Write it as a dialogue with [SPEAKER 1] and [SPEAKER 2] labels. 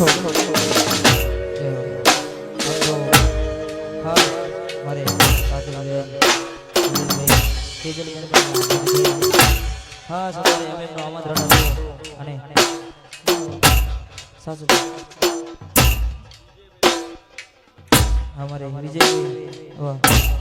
[SPEAKER 1] છો મારે
[SPEAKER 2] હા સવારે અમે એમનું આમંત્રણ અમારે વિજય વાહ